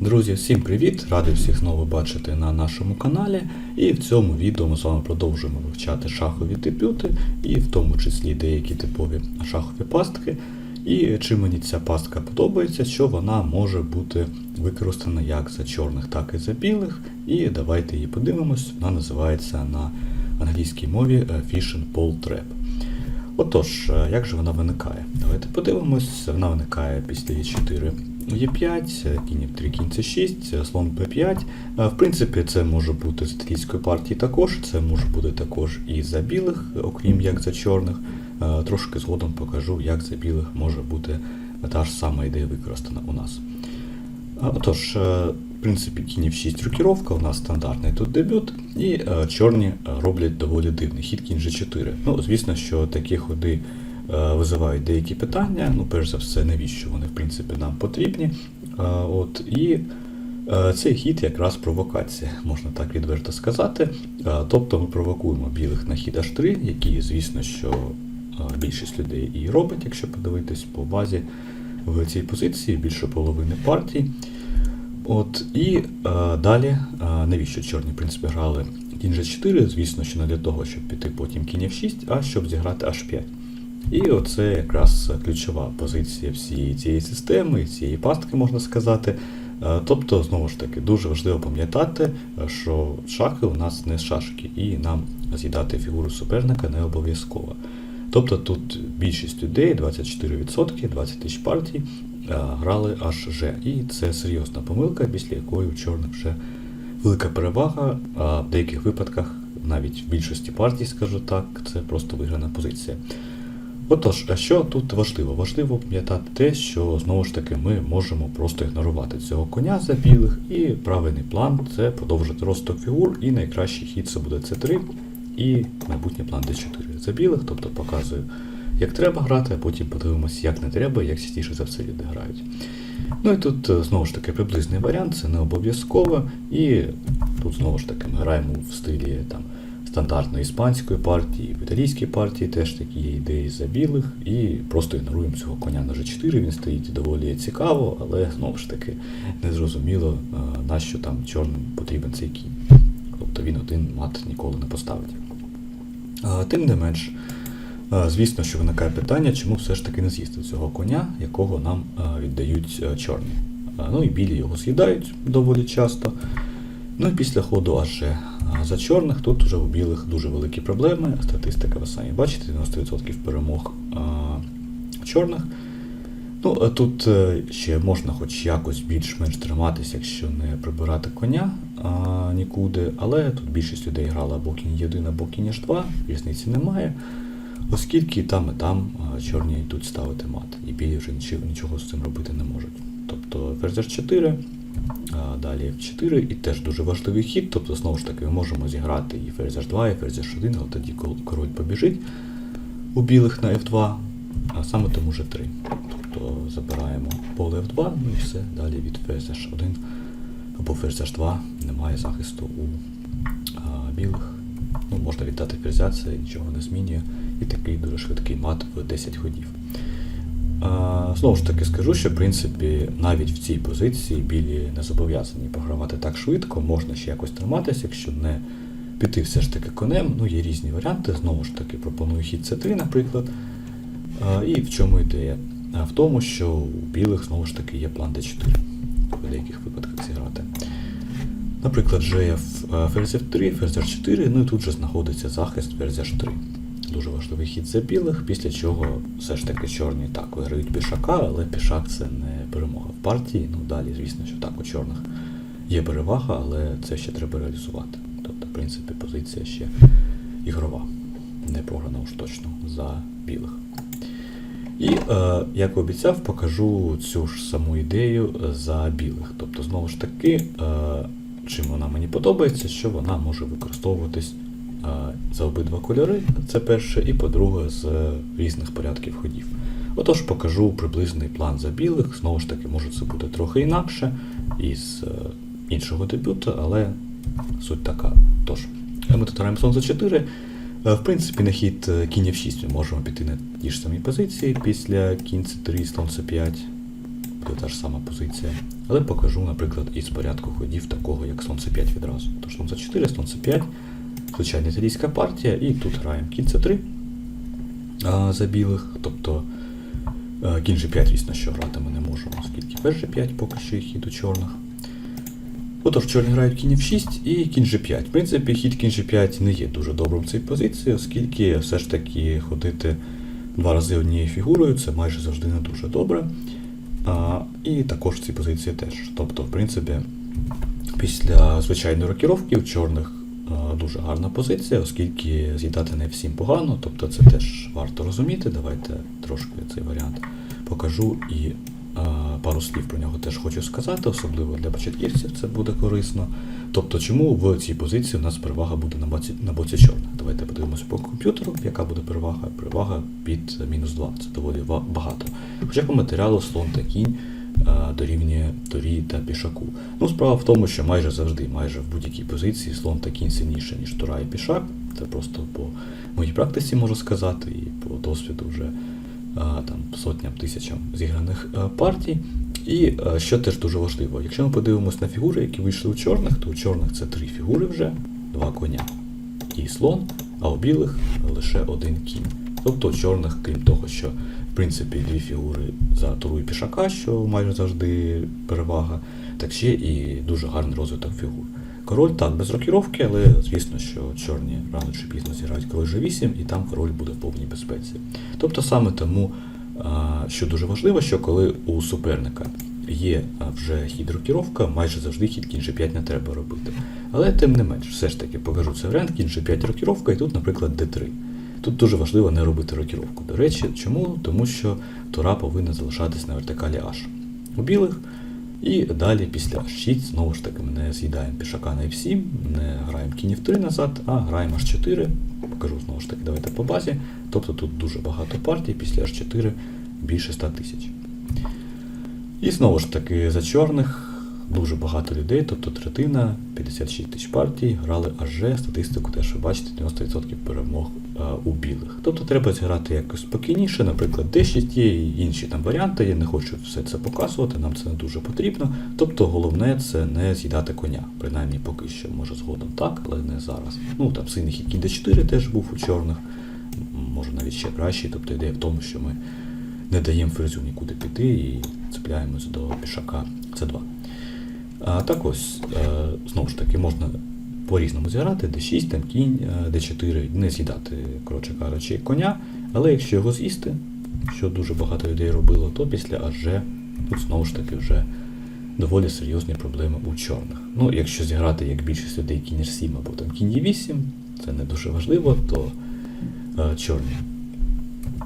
Друзі, всім привіт! Радий всіх знову бачити на нашому каналі. І в цьому відео ми з вами продовжуємо вивчати шахові дебюти, і в тому числі деякі типові шахові пастки. І чим мені ця пастка подобається, що вона може бути використана як за чорних, так і за білих. І давайте її подивимось. Вона називається на англійській мові е, Fish and Pole Trap. Отож, е, як же вона виникає? Давайте подивимось. Вона виникає після Е4 Е5, кінь F3, кінь С6, слон Б5. Е, В принципі, це може бути з італійської партії також, це може бути також і за білих, окрім як за чорних. Е, Трошки згодом покажу, як за білих може бути та ж сама ідея використана у нас. Отож, е, в принципі, кінь F6 рокіровка, у нас стандартний тут дебют, і чорні роблять доволі дивний хід кінь G4. Ну, звісно, що такі ходи визивають деякі питання. Ну, перш за все, навіщо вони, в принципі, нам потрібні. Е, От, і е, цей хід якраз провокація, можна так відверто сказати. Е, Тобто ми провокуємо білих на хід H3, який, звісно, що е, більшість людей і робить, якщо подивитись по базі в цій позиції, більше половини партій. От, і е, далі, е, навіщо чорні, в принципі, грали кінь G4, звісно, що не для того, щоб піти потім кінь F6, а щоб зіграти H5. І оце якраз ключова позиція всієї цієї системи, цієї пастки, можна сказати. Е, Тобто, знову ж таки, дуже важливо пам'ятати, що шахи у нас не шашки, і нам з'їдати фігуру суперника не обов'язково. Тобто тут більшість людей, 24%, 20 тисяч партій, е, грали аж Ж. І це серйозна помилка, після якої у чорних вже велика перевага, а в деяких випадках, навіть в більшості партій, скажу так, це просто виграна позиція. Отож, а що тут важливо? Важливо пам'ятати те, що знову ж таки ми можемо просто ігнорувати цього коня за білих, і правильний план це продовжити розток фігур, і найкращий хід це буде С3 і майбутній план Д4 за білих, тобто показую, як треба грати, а потім подивимося, як не треба, як частіше за все люди грають. Ну і тут е, знову ж таки приблизний варіант, це не обов'язково, і тут знову ж таки ми граємо в стилі там стандартної іспанської партії, в італійській партії теж такі є ідеї за білих, і просто ігноруємо цього коня на G4, він стоїть доволі цікаво, але знову ж таки незрозуміло, е, на що там чорним потрібен цей кінь. Тобто він один мат ніколи не поставить. Тим не менш, е, звісно, що виникає питання, чому все ж таки не з'їсти цього коня, якого нам е, віддають е, чорні. Е, Ну і білі його з'їдають доволі часто. Ну і після ходу аж е, за чорних тут вже у білих дуже великі проблеми. Статистика ви самі бачите, 90% перемог е, чорних. Ну, а тут е, ще можна хоч якось більш-менш триматися, якщо не прибирати коня а, нікуди, але тут більшість людей грала або кінь 1, або кінь H2, різниці немає, оскільки там і там чорні йдуть ставити мат, і білі вже нічого, нічого з цим робити не можуть. Тобто ферзь 4, а, далі F4, і теж дуже важливий хід, тобто знову ж таки ми можемо зіграти і ферзь H2, і ферзь H1, але тоді король побіжить у білих на F2, а саме тому G3. Тобто забираємо поле F2, ну і все, далі від ферзь H1 або ферзь H2 немає захисту у а, білих. Ну, можна віддати ферзя, це нічого не змінює. І такий дуже швидкий мат в 10 ходів. А, знову ж таки скажу, що в принципі навіть в цій позиції білі не зобов'язані програвати так швидко, можна ще якось триматися, якщо не піти все ж таки конем. Ну, є різні варіанти. Знову ж таки, пропоную хід С3, наприклад. А, І в чому ідея? А В тому, що у білих знову ж таки є план d4 в деяких випадках зіграти. Наприклад, е, ферзь F3, ферзь H4, ну і тут же знаходиться захист ферзь H3. Дуже важливий хід за білих, після чого все ж таки чорні так виграють пішака, але пішак це не перемога в партії. Ну далі, звісно, що так у чорних є перевага, але це ще треба реалізувати. Тобто, в принципі, позиція ще ігрова, не програна уж точно за білих. І, е, як обіцяв, покажу цю ж саму ідею за білих. Тобто, знову ж таки, е, чим вона мені подобається, що вона може використовуватись за обидва кольори, це перше, і по-друге, з різних порядків ходів. Отож, покажу приблизний план за білих. Знову ж таки, може це бути трохи інакше із е, іншого дебюту, але суть така. Тож, ми тут граємо слон за 4. Е, В принципі, на хід е, кінь F6 ми можемо піти на ті ж самі позиції після кінь C3, слон C5. буде та ж сама позиція. Але покажу, наприклад, із порядку ходів такого, як слон c5 відразу. Тож слон c4, слон c5, звичайна італійська партія, і тут граємо кінь c3 а, за білих. Тобто е, кінь g5, звісно, що грати ми не можемо, оскільки ферзь g5 поки що хід у чорних. Отож, чорні грають кінь f6 і кінь g5. В принципі, хід кінь g5 не є дуже добрим в цій позиції, оскільки все ж таки ходити два рази однією фігурою це майже завжди не дуже добре. А, і також в цій позиції теж. Тобто, в принципі, після звичайної рокіровки в чорних дуже гарна позиція, оскільки з'їдати не всім погано, тобто це теж варто розуміти. Давайте трошки цей варіант покажу і пару слів про нього теж хочу сказати, особливо для початківців це буде корисно. Тобто, чому в цій позиції у нас перевага буде на боці, на боці чорних? Давайте подивимося по комп'ютеру, яка буде перевага. Перевага під мінус 2. Це доволі багато. Хоча по матеріалу слон та кінь дорівнює торі та пішаку. Ну, справа в тому, що майже завжди, майже в будь-якій позиції слон та кінь сильніше, ніж тура і пішак. Це просто по моїй практиці можу сказати, і по досвіду вже а, там сотням тисячам зіграних а, партій. І що теж дуже важливо, якщо ми подивимось на фігури, які вийшли у чорних, то у чорних це три фігури вже, два коня і слон, а у білих лише один кінь. Тобто у чорних, крім того, що в принципі дві фігури за туру і пішака, що майже завжди перевага, так ще і дуже гарний розвиток фігур. Король так, без рокіровки, але звісно, що чорні рано чи пізно зіграють король G8, і там король буде в повній безпеці. Тобто саме тому, що дуже важливо, що коли у суперника є вже хід рокіровка, майже завжди хід кінь G5 не треба робити. Але тим не менш, все ж таки покажу цей варіант, кінь G5 рокіровка, і тут, наприклад, D3. Тут дуже важливо не робити рокіровку. До речі, чому? Тому що тура повинна залишатись на вертикалі H. У білих і далі після H6 знову ж таки ми не з'їдаємо пішака на F7, не граємо кінь F3 назад, а граємо H4. Покажу знову ж таки, давайте по базі. Тобто тут дуже багато партій, після H4 більше 100 тисяч. І знову ж таки за чорних дуже багато людей, тобто третина, 56 тисяч партій, грали аж статистику теж ви бачите, 90% перемог а, у білих. Тобто треба зіграти якось спокійніше, наприклад, D6 є і інші там варіанти, я не хочу все це показувати, нам це не дуже потрібно. Тобто головне це не з'їдати коня, принаймні поки що, може згодом так, але не зараз. Ну там синій хід кінь D4 теж був у чорних, може навіть ще кращий, тобто ідея в тому, що ми не даємо ферзю нікуди піти і цепляємось до пішака C2. А так ось, е, знову ж таки, можна по-різному зіграти, d6, там кінь, е, d4, не з'їдати, коротше кажучи, коня, але якщо його з'їсти, що дуже багато людей робило, то після АЖ тут знову ж таки вже доволі серйозні проблеми у чорних. Ну, якщо зіграти, як більшість людей кінь H7 або там кінь E8, це не дуже важливо, то е, чорні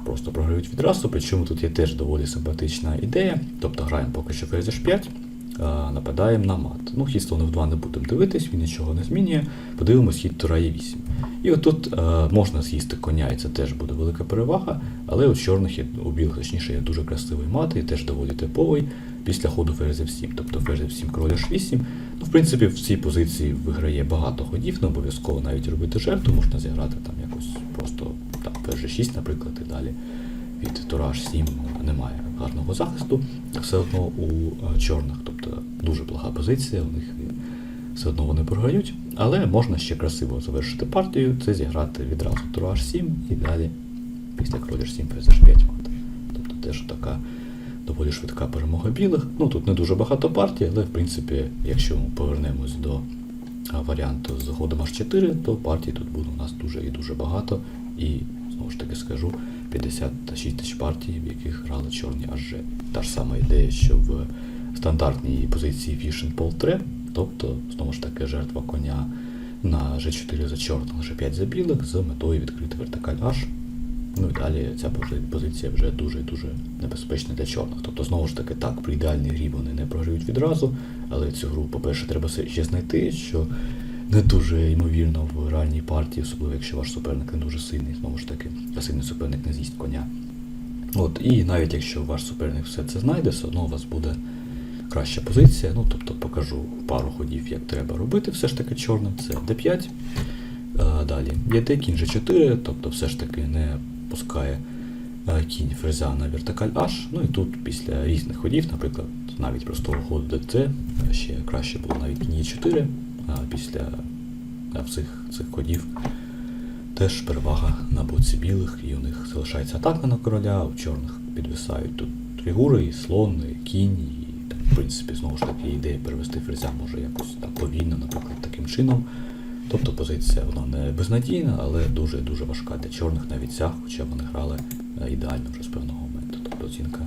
просто програють відразу, причому тут є теж доволі симпатична ідея. Тобто граємо поки що ферзь H5, а, нападаємо на мат. Ну, хід слон F2 не будемо дивитись, він нічого не змінює. Подивимось хід тура Е8. І отут можна з'їсти коня, і це теж буде велика перевага, але у чорних є, у білих, точніше, є дуже красивий мат і теж доволі типовий після ходу ферзь F7. Тобто ферзь F7, король H8. Ну, в принципі, в цій позиції виграє багато ходів, не обов'язково навіть робити жертву, можна зіграти там якось просто там ферзь G6, наприклад, і далі від тура H7 немає гарного захисту, все одно у е, чорних, тобто дуже блага позиція, у них все одно вони програють, але можна ще красиво завершити партію, це зіграти відразу тура H7 і далі після короля H7 ферзь H5 мати. Тобто теж така доволі швидка перемога білих. Ну тут не дуже багато партій, але в принципі, якщо ми повернемось до варіанту з ходом H4, то партій тут буде у нас дуже і дуже багато. І знову ж таки скажу, 56 тисяч партій, в яких грали чорні аж та ж сама ідея, що в стандартній позиції Vision Poltre, тобто, знову ж таки, жертва коня на G4 за чорних, G5 за білих з метою відкрити вертикаль H. Ну і далі ця позиція вже дуже дуже небезпечна для чорних. Тобто, знову ж таки, так, при ідеальній грі вони не програють відразу, але цю гру, по-перше, треба ще знайти, що не дуже ймовірно в реальній партії, особливо якщо ваш суперник не дуже сильний, знову ж таки, а сильний суперник не з'їсть коня. От, і навіть якщо ваш суперник все це знайде, все одно у вас буде краща позиція. Ну, тобто покажу пару ходів, як треба робити все ж таки чорним. Це D5. Е, Далі є Т, кінь G4, тобто все ж таки не пускає е, кінь ферзя на вертикаль H. Ну і тут після різних ходів, наприклад, навіть простого ходу ДЦ, ще краще було навіть кінь 4 а після всіх цих ходів теж перевага на боці білих, і у них залишається атака на короля, у чорних підвисають тут фігури, і слон, і кінь, і так, в принципі, знову ж таки, ідея перевести ферзя може якось так повільно, наприклад, таким чином. Тобто позиція вона не безнадійна, але дуже-дуже важка для чорних навіть ця, хоча вони грали е, ідеально вже з певного моменту. Тобто оцінка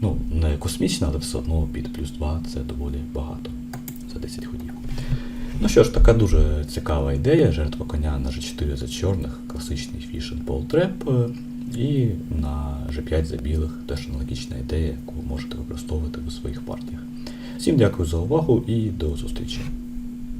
ну, не космічна, але все одно під плюс 2 це доволі багато за 10 ходів. Ну що ж, така дуже цікава ідея. Жертва коня на G4 за чорних, класичний фішен полтреп. І на G5 за білих теж аналогічна ідея, яку ви можете використовувати у своїх партіях. Всім дякую за увагу і до зустрічі!